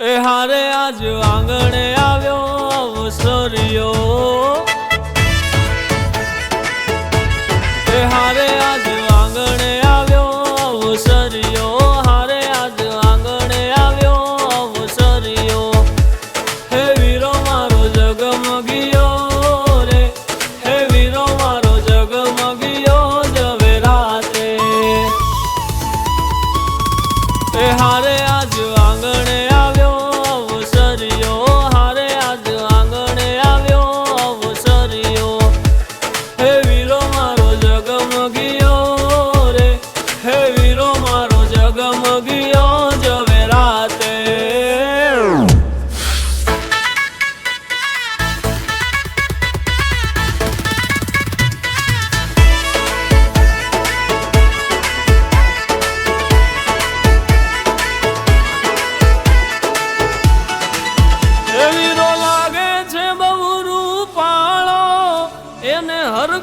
એ હારે આજ આંગણે આવ્યો સોરિયો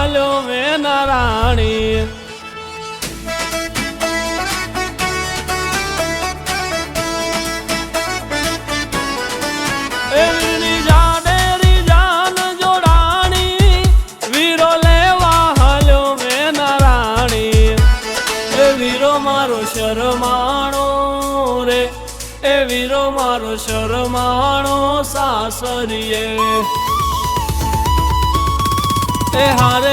ચાલ્યો મે નારાણી શરમાણો રે એ વીરો મારો શરમાણો સાસરીએ. એ હારે